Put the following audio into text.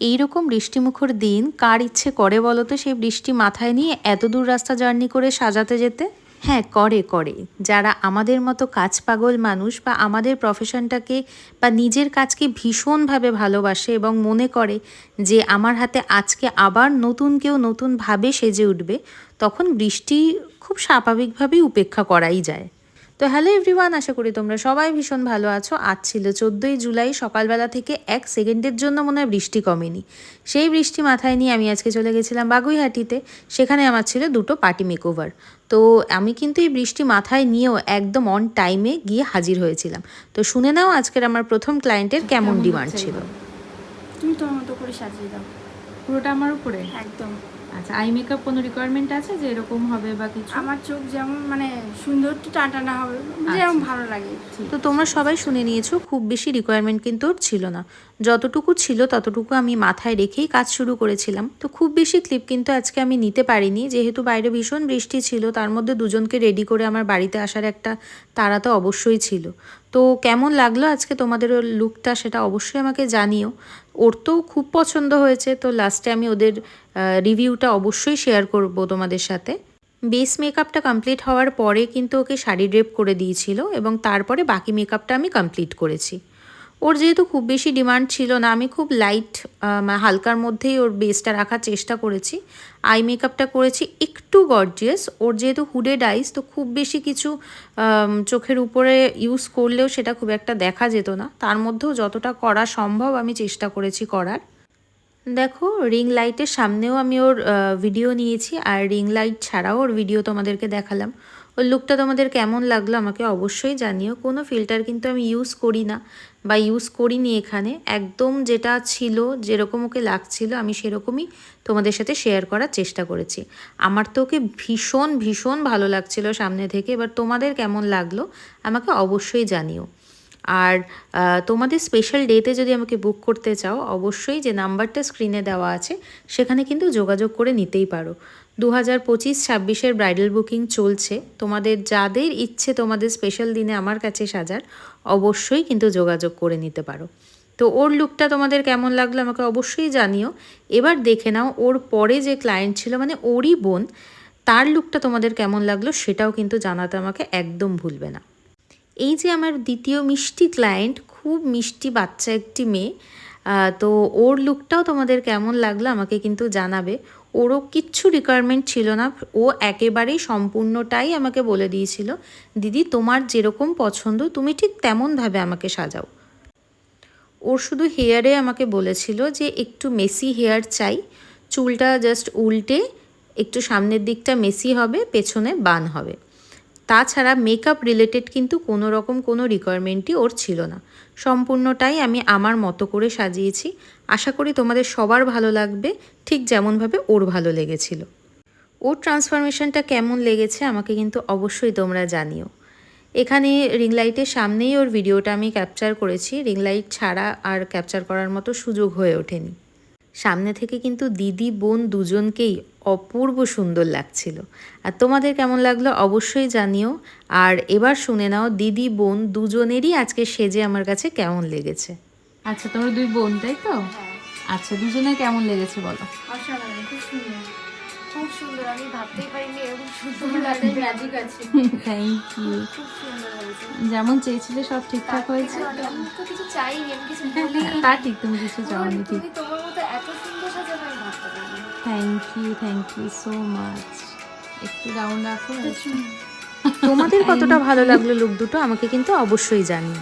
এইরকম বৃষ্টিমুখর দিন কার ইচ্ছে করে বলো তো? সেই বৃষ্টি মাথায় নিয়ে এত দূর রাস্তা জার্নি করে সাজাতে যেতে? হ্যাঁ করে করে। যারা আমাদের মতো কাজ পাগল মানুষ বা আমাদের প্রফেশনটাকে বা নিজের কাজকে ভীষণভাবে ভালোবাসে এবং মনে করে যে আমার হাতে আজকে আবার নতুন কেউ নতুনভাবে সেজে উঠবে, তখন বৃষ্টি খুব স্বাভাবিকভাবেই উপেক্ষা করাই যায়। তো হ্যালো এভরিওয়ান আশা করি তোমরা সবাই ভীষণ ভালো আছো। আজ ছিল চোদ্দোই জুলাই সকালবেলা থেকে এক সেকেন্ডের জন্য মনে হয় বৃষ্টি কমেনি। সেই বৃষ্টি মাথায় নিয়ে আমি আজকে চলে গেছিলাম বাগুইহাটিতে সেখানে আমার ছিল দুটো পার্টি মেকওভার তো আমি কিন্তু এই বৃষ্টি মাথায় নিয়েও একদম অন টাইমে গিয়ে হাজির হয়েছিলাম। তো শুনে নাও আজকের আমার প্রথম ক্লায়েন্টের কেমন ডিমান্ড ছিল। তুমি তোর মতো করে সাজিয়ে দাও। পুরোটা আমার উপরে? একদম। আচ্ছা আই মেকআপ কোনো রিকোয়ারমেন্ট আছে যে এরকম হবে বা কিছু? আমার চোখ যেমন মানে সুন্দর একটু টানটানা হবে আচ্ছা। যেরকম ভালো লাগে। তো তোমরা সবাই শুনে নিয়েছো খুব বেশি রিকোয়ারমেন্ট কিন্তু ওর ছিল না। যতটুকু ছিল ততটুকু আমি মাথায় রেখেই কাজ শুরু করেছিলাম। তো খুব বেশি ক্লিপ কিন্তু আজকে আমি নিতে পারিনি যেহেতু বাইরে ভীষণ বৃষ্টি ছিল তার মধ্যে দুজনকে রেডি করে আমার বাড়িতে আসার একটা তাড়া তো অবশ্যই ছিল। তো কেমন লাগল আজকে তোমাদের ওর লুকটা সেটা অবশ্যই আমাকে জানিও। ওর তো খুব পছন্দ হয়েছে, তো লাস্টে আমি ওদের রিভিউটা অবশ্যই শেয়ার করব তোমাদের সাথে। বেস মেকআপটা কমপ্লিট হওয়ার পরে কিন্তু ওকে শাড়ি ড্রেপ করে দিয়েছিল এবং তারপরে বাকি মেকআপটা আমি কমপ্লিট করেছি। ওর যেহেতু খুব বেশি ডিমান্ড ছিল না, আমি খুব লাইট হালকার মধ্যেই ওর বেসটা রাখার চেষ্টা করেছি। আই মেকআপটা করেছি একটু গর্জিয়াস ওর যেহেতু হুডেড আইস তো খুব বেশি কিছু চোখের উপরে ইউজ করলেও সেটা খুব একটা দেখা যেত না। তার মধ্যেও যতটা করা সম্ভব আমি চেষ্টা করেছি করার। দেখো রিং লাইটের সামনেও আমি ওর ভিডিও নিয়েছি আর রিং লাইট ছাড়াও ওর ভিডিও তোমাদেরকে দেখালাম। ওর লুকটা তোমাদের কেমন লাগল আমাকে অবশ্যই জানিও। কোনো ফিল্টার কিন্তু আমি ইউজ করি না। বা ইউজ করিনি এখানে, একদম যেটা ছিল, যেরকম ওকে লাগছিল, আমি সেরকমই তোমাদের সাথে শেয়ার করার চেষ্টা করেছি। আমার তো ওকে ভীষণ ভীষণ ভালো লাগছিল সামনে থেকে, এবার তোমাদের কেমন লাগল, আমাকে অবশ্যই জানিও। আর তোমাদের স্পেশাল ডেতে যদি আমাকে বুক করতে চাও, অবশ্যই যে নাম্বারটা স্ক্রিনে দেওয়া আছে, সেখানে কিন্তু যোগাযোগ করে নিতেই পারো। দু হাজার পঁচিশ, ছাব্বিশের ব্রাইডাল বুকিং চলছে। তোমাদের যাদের ইচ্ছে তোমাদের স্পেশাল দিনে আমার কাছে সাজার, অবশ্যই কিন্তু যোগাযোগ করে নিতে পারো। তো ওর লুকটা তোমাদের কেমন লাগল আমাকে অবশ্যই জানিও। এবার দেখে নাও ওর পরে যে ক্লায়েন্ট ছিল মানে ওরই বোন, তার লুকটা তোমাদের কেমন লাগল সেটাও কিন্তু জানাতে আমাকে একদম ভুলবে না। এই যে আমার দ্বিতীয় মিষ্টি ক্লায়েন্ট খুব মিষ্টি বাচ্চা একটি মেয়ে তো ওর লুকটাও তোমাদের কেমন লাগল আমাকে কিন্তু জানাবে। ওরও কিচ্ছু রিকোয়ারমেন্ট ছিল না, ও একেবারেই সম্পূর্ণটাই আমাকে বলে দিয়েছিল, দিদি, তোমার যেরকম পছন্দ, তুমি ঠিক তেমনভাবে আমাকে সাজাও। ওর শুধু হেয়ারে আমাকে বলেছিল যে একটু মেসি হেয়ার চাই, চুলটা জাস্ট উল্টে, একটু সামনের দিকটা মেসি হবে, পেছনে বান হবে। তাছাড়া মেকআপ রিলেটেড কিন্তু কোনো রকম কোনো রিকোয়ারমেন্টই ওর ছিল না। সম্পূর্ণটাই আমি আমার মতো করে সাজিয়েছি। আশা করি তোমাদের সবার ভালো লাগবে, ঠিক যেমনভাবে ওর ভালো লেগেছিল। ওর ট্রান্সফরমেশনটা কেমন লেগেছে আমাকে কিন্তু অবশ্যই তোমরা জানিও। এখানে রিং লাইটের সামনেই ওর ভিডিওটা আমি ক্যাপচার করেছি। রিং লাইট ছাড়া আর ক্যাপচার করার মতো সুযোগ হয়ে ওঠেনি। সামনে থেকে কিন্তু দিদি বোন দুজনকেই অপূর্ব সুন্দর লাগছিল। আর তোমাদের কেমন লাগল অবশ্যই জানিও। আর এবার শুনে নাও দিদি বোন দুজনেরই আজকে সেজে আমার কাছে কেমন লেগেছে। আচ্ছা তোমরা দুই বোন তাই তো? হ্যাঁ। আচ্ছা দুজনে কেমন লেগেছে বলো? অসাধারণ খুব সুন্দর। খুব সুন্দর আমি ভাবতেই পারিনি এরকম সুন্দর ম্যাজিক আছে। থ্যাংক ইউ খুব সুন্দর হয়েছে। যেমন চেয়েছিলে সব ঠিকঠাক হয়েছে? আমি তো কিছু চাইনি আমি কিছু তা ঠিক তুমি কিছু চাওনি ঠিক। তোমার এত সুন্দর সাজাবে আমি ভাবতে পারিনি thank you thank you so much একটু ডাউন রাখো তোমাদের কতটা ভালো লাগল লুক দুটো? আমাকে কিন্তু অবশ্যই জানিও।